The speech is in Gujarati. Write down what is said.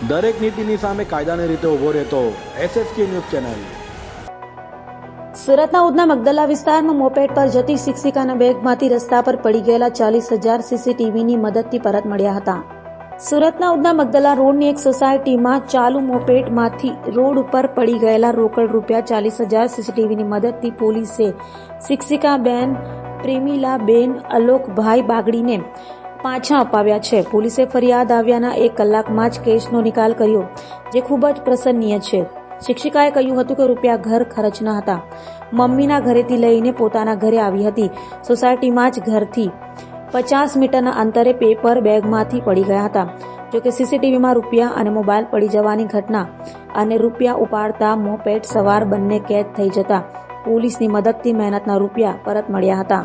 દરેક નીતિની સામે કાયદાની રીતે ઊભો રહેતો એસએસકે ન્યૂઝ ચેનલ. સુરતના ઉધના મગદલા વિસ્તારમાં મોપેડ પર જતી શિક્ષિકાના બેગમાંથી રસ્તા પર પડી ગયેલા ચાલીસ હજાર સીસીટીવીની મદદથી પરત મળ્યા હતા. સુરતના ઉધના મગદલા રોડની એક સોસાયટીમાં ચાલુ મોપેડમાંથી રોડ ઉપર પડી ગયેલા રોકડ રૂપિયા ચાલીસ હજાર સીસીટીવીની મદદથી પોલીસે શિક્ષિકા બેન પ્રેમીલાબેન, અલોકભાઈ બાગડીને પાછા અપાવ્યા છે. પોલીસે ફરિયાદ આવ્યાના એક કલાકમાં જ કેસનો નિકાલ કર્યો, જે ખૂબ જ પ્રસન્નીય છે. શિક્ષિકાએ કહ્યું હતું કે રૂપિયા ઘર ખર્ચના હતા. મમ્મીના ઘરેથી લઈને પોતાના ઘરે આવી હતી. સોસાયટીમાં જ ઘરથી પચાસ મીટરના અંતરે પેપર બેગમાંથી પડી ગયા હતા. જોકે સીસીટીવીમાં રૂપિયા અને મોબાઈલ પડી જવાની ઘટના અને રૂપિયા ઉપાડતા મોપેટ સવાર બંને કેદ થઈ જતા. પોલીસની મદદથી મહેનતના રૂપિયા પરત મળ્યા હતા.